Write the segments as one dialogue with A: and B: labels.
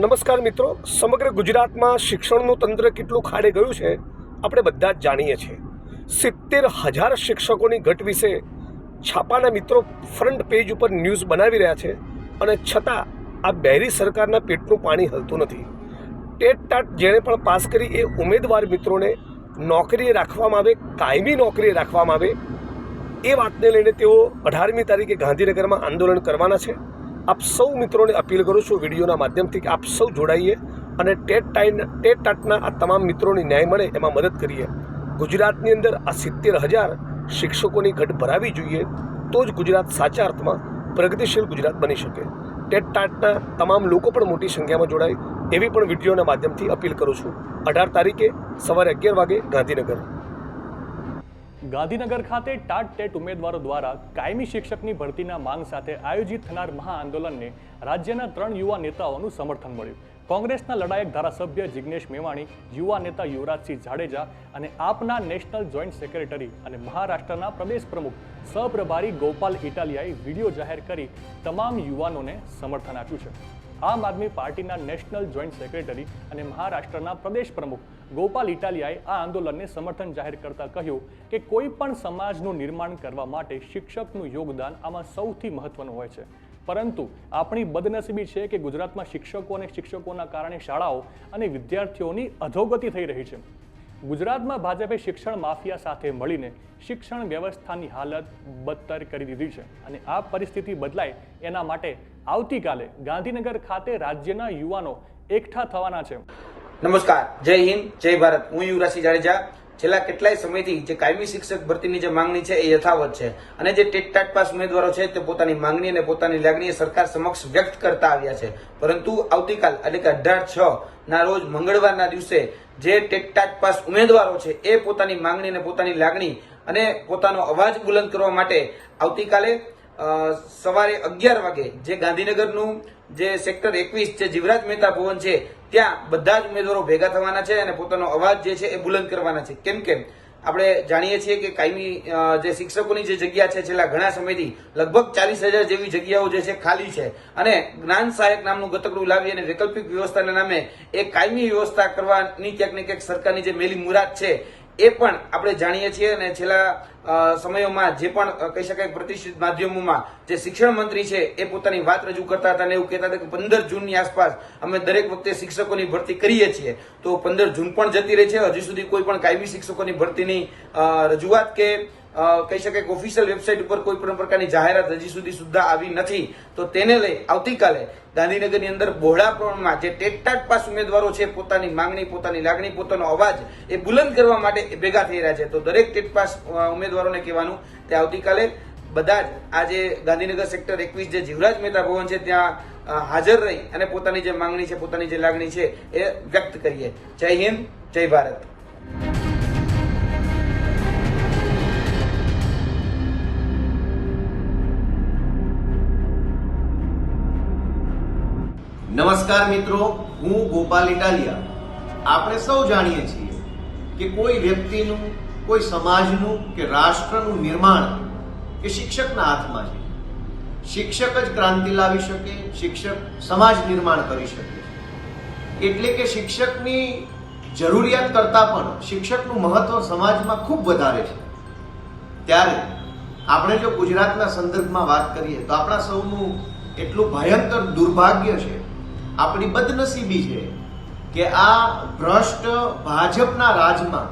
A: નમસ્કાર મિત્રો, સમગ્ર ગુજરાતમાં શિક્ષણનું તંત્ર કેટલું ખાડે ગયું છે, આપણે બધા જ જાણીએ છીએ. સિત્તેર હજાર શિક્ષકોની ઘટ વિશે છાપાના મિત્રો ફ્રન્ટ પેજ ઉપર ન્યૂઝ બનાવી રહ્યા છે અને છતાં આ બેરી સરકારના પેટનું પાણી હલતું નથી. ટેટ ટાટ જેણે પણ પાસ કરી એ ઉમેદવાર મિત્રોને નોકરીએ રાખવામાં આવે, કાયમી નોકરીએ રાખવામાં આવે, એ વાતને લઈને તેઓ અઢારમી તારીખે ગાંધીનગરમાં આંદોલન કરવાના છે. આપ સૌ મિત્રોને અપીલ કરું છું વિડીયોના માધ્યમથી કે આપ સૌ જોડાઈએ અને ટેટ ટાઈન ટેટ ટાટના આ તમામ મિત્રોને ન્યાય મળે એમાં મદદ કરીએ. ગુજરાતની અંદર આ સિત્તેર હજાર શિક્ષકોની ઘટ ભરાવી જોઈએ તો જ ગુજરાત સાચા અર્થમાં પ્રગતિશીલ ગુજરાત બની શકે. ટેટ ટાટના તમામ લોકો પણ મોટી સંખ્યામાં જોડાય એવી પણ વિડીયોના માધ્યમથી અપીલ કરું છું. અઢાર તારીખે સવારે અગિયાર વાગે ગાંધીનગર.
B: ગાંધીનગર ખાતે ટાટ ટેટ ઉમેદવારો દ્વારા કાયમી શિક્ષકની ભરતીના માંગ સાથે આયોજિત થનાર મહાઆંદોલનને રાજ્યના ત્રણ યુવા નેતાઓનું સમર્થન મળ્યું. કોંગ્રેસના લડાયક ધારાસભ્ય જિગ્નેશ મેવાણી, યુવા નેતા યુવરાજસિંહ જાડેજા અને આપના નેશનલ જોઈન્ટ સેક્રેટરી અને મહારાષ્ટ્રના પ્રદેશ પ્રમુખ સહપ્રભારી ગોપાલ ઇટાલિયાએ વીડિયો જાહેર કરી તમામ યુવાનોને સમર્થન આપ્યું છે. આમ આદમી પાર્ટીના નેશનલ જોઈન્ટ સેક્રેટરી અને મહારાષ્ટ્રના પ્રદેશ પ્રમુખ ગોપાલ ઇટાલિયાએ આ આંદોલનને સમર્થન જાહેર કરતા કહ્યું કે કોઈ પણ સમાજનું નિર્માણ કરવા માટે શિક્ષકનું યોગદાન આમાં સૌથી મહત્વનું હોય છે. પરંતુ આપણી બદનસીબી છે કે ગુજરાતમાં શિક્ષકો અને શિક્ષકોના કારણે શાળાઓ અને વિદ્યાર્થીઓની અધોગતિ થઈ રહી છે. ગુજરાતમાં ભાજપે શિક્ષણ માફિયા સાથે મળીને શિક્ષણ વ્યવસ્થાની હાલત બદતર કરી દીધી છે અને આ પરિસ્થિતિ બદલાય એના માટે આવતીકાલે ગાંધીનગર ખાતે રાજ્યના યુવાનો એકઠા થવાના છે.
C: નમસ્કાર. જય હિન્દ, જય ભારત. હું યુવરાજસિંહ જાડેજા છેલ્લા કેટલાય સમયથી જે કાયમી શિક્ષક ભરતીની જે માંગણી છે એ યથાવત છે. અને જે ટેટ ટાટ પાસ ઉમેદવારો છે તે પોતાની માંગણી અને પોતાની લાગણી સરકાર સમક્ષ વ્યક્ત કરતા આવ્યા છે. પરંતુ આવતીકાલ, એટલે કે અઢાર છ ના રોજ મંગળવારના દિવસે જે ટેટ ટાટ પાસ ઉમેદવારો છે એ પોતાની માંગણી અને પોતાની લાગણી અને પોતાનો અવાજ બુલંદ કરવા માટે આવતીકાલે સવારે અગિયાર વાગે જે ગાંધીનગરનું જે સેક્ટર એકવીસ જે જીવરાજ મહેતા ભવન છે, ત્યાં બધા જ ઉમેદવારો ભેગા થવાના છે અને પોતાનો અવાજ જે છે એ બુલંદ કરવાના છે. કેમ કે આપણે જાણીએ છીએ કે કાયમી જે શિક્ષકોની જે જગ્યા છે છેલ્લા ઘણા સમયથી લગભગ ચાલીસ હજાર જેવી જગ્યાઓ જે છે ખાલી છે. અને જ્ઞાન સહાયક નામનું ગતકડું લાવી અને વૈકલ્પિક વ્યવસ્થાના નામે એ કાયમી વ્યવસ્થા કરવાની ક્યાંક ને ક્યાંક સરકારની જે મેલી મુરાદ છે એ પણ આપણે જાણીએ છીએ અને છેલ્લા સમયોમાં જે પણ કહી શકાય પ્રતિષ્ઠિત માધ્યમોમાં જે શિક્ષણ મંત્રી છે એ પોતાની વાત રજૂ કરતા હતા અને એવું કહેતા હતા કે પંદર જૂનની આસપાસ અમે દરેક વખતે શિક્ષકોની ભરતી કરીએ છીએ. તો પંદર જૂન પણ જતી રહી છે. હજી સુધી કોઈ પણ કાયમી શિક્ષકોની ભરતીની રજૂઆત કે કહી શકાય કે ઓફિશિયલ વેબસાઇટ ઉપર કોઈ પણ પ્રકારની જાહેરાત હજી સુધી સુદ્ધા આવી નથી. તો તેને લઈ આવતીકાલે ગાંધીનગરની અંદર બહોળા પ્રમાણમાં જે ટેટટાટ પાસ ઉમેદવારો છે, પોતાની માંગણી, પોતાની લાગણી, પોતાનો અવાજ એ બુલંદ કરવા માટે ભેગા થઈ રહ્યા છે. તો દરેક ટેટ પાસ ઉમેદવારોને કહેવાનું તે આવતીકાલે બધા જ આજે ગાંધીનગર સેક્ટર એકવીસ જે જીવરાજ મહેતા ભવન છે, ત્યાં હાજર રહી અને પોતાની જે માંગણી છે, પોતાની જે લાગણી છે એ વ્યક્ત કરીએ. જય હિન્દ, જય ભારત.
D: નમસ્કાર મિત્રો, હું ગોપાલ ઇટાલિયા. આપણે સૌ જાણીએ છીએ કે કોઈ વ્યક્તિનું, કોઈ સમાજનું કે રાષ્ટ્રનું નિર્માણ એ શિક્ષકના હાથમાં છે. શિક્ષક જ ક્રાંતિ લાવી શકે, શિક્ષક સમાજ નિર્માણ કરી શકે એટલે કે શિક્ષકની જરૂરિયાત કરતાં પણ શિક્ષકનું મહત્વ સમાજમાં ખૂબ વધારે છે. ત્યારે આપણે જો ગુજરાતના સંદર્ભમાં વાત કરીએ તો આપણા સૌનું એટલું ભયંકર દુર્ભાગ્ય છે આપણી બદનસીબી છે કે આ ભ્રષ્ટ ભાજપના રાજમાં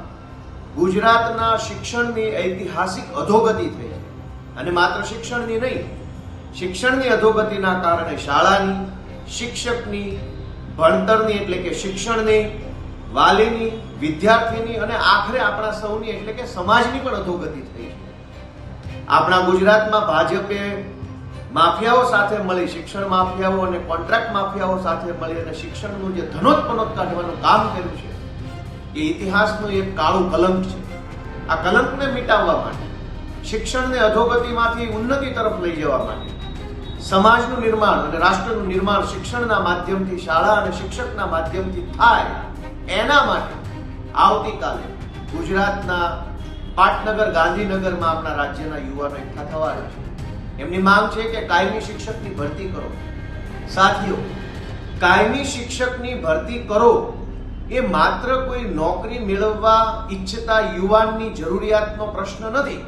D: ગુજરાતના શિક્ષણની ઐતિહાસિક અધોગતિ થઈ અને માત્ર શિક્ષણની નહીં, શિક્ષણની અધોગતિના કારણે શાળાની, શિક્ષકની, ભણતરની એટલે કે શિક્ષણની, વાલીની, વિદ્યાર્થીની અને આખરે આપણા સૌની એટલે કે સમાજની પણ અધોગતિ થઈ છે. આપણા ગુજરાતમાં ભાજપે માફિયાઓ સાથે મળી, શિક્ષણ માફિયાઓ અને કોન્ટ્રાક્ટ માફિયાઓ સાથે મળી અને શિક્ષણનું જે ધનોત્પનોત કાઢવાનું કામ કર્યું છે, એ ઇતિહાસનું એક કાળું કલંક છે. આ કલંકને મિટાવવા માટે, શિક્ષણને અધોગતિમાંથી ઉન્નતિ તરફ લઈ જવા માટે, સમાજનું નિર્માણ અને રાષ્ટ્રનું નિર્માણ શિક્ષણના માધ્યમથી, શાળા અને શિક્ષકના માધ્યમથી થાય, એના માટે આવતીકાલે ગુજરાતના પાટનગર, ગાંધીનગરમાં આપણા રાજ્યના યુવાનો એકઠા થવાના છે. એમની માંગ છે કે કાયમી શિક્ષકની ભરતી કરો. સાથીઓ, કાયમી શિક્ષકની ભરતી કરો એ માત્ર કોઈ નોકરી મેળવવા ઈચ્છતા યુવાનની જરૂરિયાતનો પ્રશ્ન નથી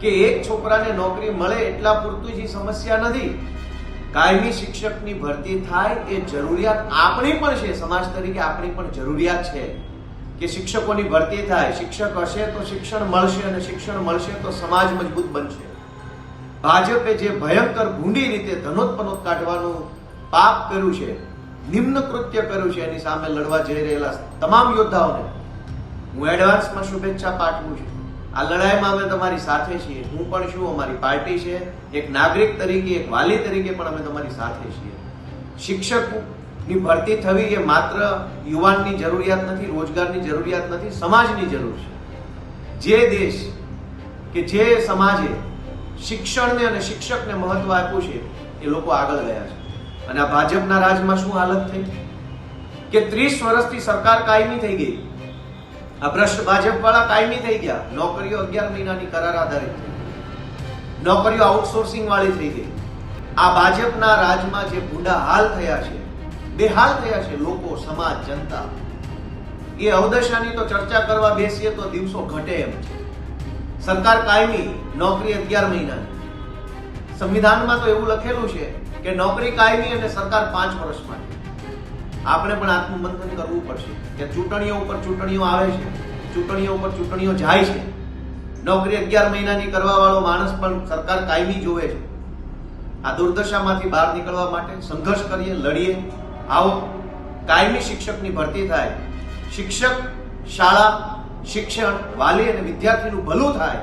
D: કે એક છોકરાને નોકરી મળે એટલા પૂરતું જ સમસ્યા નથી. કાયમી શિક્ષકની ભરતી થાય એ જરૂરિયાત આપણી પણ છે, સમાજ તરીકે આપણી પણ જરૂરિયાત છે કે શિક્ષકોની ભરતી થાય. શિક્ષક હશે તો શિક્ષણ મળશે અને શિક્ષણ મળશે તો સમાજ મજબૂત બનશે. ભાજપે જે ભયંકર ભૂંડી રીતે ધનોત્પનોત કાઢવાનું પાપ કર્યું છે, નિમ્ન કૃત્ય કર્યું છે, એની સામે લડવા જઈ રહેલા તમામ યોદ્ધાઓને હું એડવાન્સમાં શુભેચ્છા પાઠવું છું. આ લડાઈમાં અમે તમારી સાથે છીએ. હું પણ છું, અમારી પાર્ટી છે. એક નાગરિક તરીકે, એક વાલી તરીકે પણ અમે તમારી સાથે છીએ. શિક્ષકની ભરતી થવી એ માત્ર યુવાનની જરૂરિયાત નથી, રોજગારની જરૂરિયાત નથી, સમાજની જરૂર છે. જે દેશ કે જે સમાજે શિક્ષણને અને શિક્ષકને મહત્વ આપ્યું છે, એ લોકો આગળ ગયા છે. અને આ ભાજપના રાજમાં શું હાલત થઈ? કે ત્રીસ વર્ષથી સરકાર કાયમી થઈ ગઈ. આ ભ્રષ્ટ ભાજપ વાળા કાયમી થઈ ગયા. નોકરીઓ અગિયાર મહિનાની કરાર આધારિત નોકરીઓ આઉટસોર્સિંગ વાળી થઈ ગઈ. આ ભાજપના રાજમાં જે ભૂંડા હાલ થયા છે, બેહાલ થયા છે, લોકો, સમાજ, જનતા, એ અવદશાની તો ચર્ચા કરવા બેસીએ તો દિવસો ઘટે એમ છે. સરકાર કાયમી, નોકરી અગિયાર મહિનાની. સંવિધાનમાં તો એવું લખેલું છે કે નોકરી કાયમી અને સરકાર પાંચ વર્ષ માટે. આપણે પણ આત્મમંથન કરવું પડશે કે ચૂંટણીઓ ઉપર ચૂંટણીઓ આવે છે, ચૂંટણીઓ ઉપર ચૂંટણીઓ જાય છે. નોકરી અગિયાર મહિનાની કરવા વાળો માણસ પણ સરકાર કાયમી જોવે છે. આ દુર્દશામાંથી બહાર નીકળવા માટે સંઘર્ષ કરીએ, લડીએ, આવો. કાયમી શિક્ષકની ભરતી થાય. શિક્ષક શાળા શિક્ષણ, વાલી અને વિદ્યાર્થીનું ભલું થાય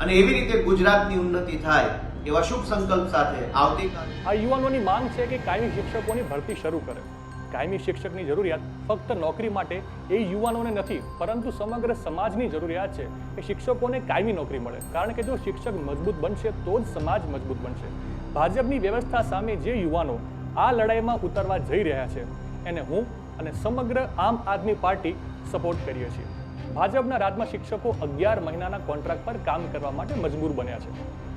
D: અને એવી રીતે ગુજરાતની ઉન્નતિ થાય એવા શુભ સંકલ્પ સાથે આવતીકાલે
B: આ યુવાનોની માંગ છે કે કાયમી શિક્ષકોની ભરતી શરૂ કરે. કાયમી શિક્ષકની જરૂરિયાત ફક્ત નોકરી માટે એ યુવાનોને નથી, પરંતુ સમગ્ર સમાજની જરૂરિયાત છે કે શિક્ષકોને કાયમી નોકરી મળે. કારણ કે જો શિક્ષક મજબૂત બનશે, તો જ સમાજ મજબૂત બનશે. ભાજપની વ્યવસ્થા સામે જે યુવાનો આ લડાઈમાં ઉતરવા જઈ રહ્યા છે, એને હું અને સમગ્ર આમ આદમી પાર્ટી સપોર્ટ કરીએ છીએ. ભાજપના રાજમાં શિક્ષકો અગિયાર મહિનાના કોન્ટ્રાક્ટ પર કામ કરવા માટે મજબૂર બન્યા છે.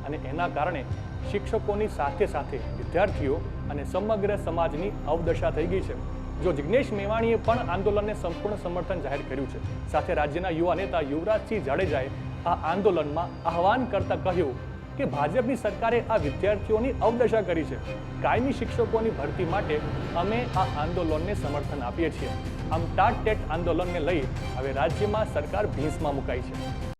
B: અને એના કારણે શિક્ષકોની સાથે સાથે વિદ્યાર્થીઓ અને સમગ્ર સમાજની અવદશા થઈ ગઈ છે. જો જિગ્નેશ મેવાણીએ પણ આંદોલનને સંપૂર્ણ સમર્થન જાહેર કર્યું છે. સાથે રાજ્યના યુવા નેતા યુવરાજસિંહ જાડેજાએ આ આંદોલનમાં આહવાન કરતા કહ્યું કે ભાજપની સરકારે આ વિદ્યાર્થીઓની અવદશા કરી છે. કાયમી શિક્ષકોની ભરતી માટે અમે આ આંદોલનને સમર્થન આપીએ છીએ. આમ ટાટ ટેટ આંદોલનને લઈ હવે રાજ્યમાં સરકાર ભીંસમાં મુકાઈ છે.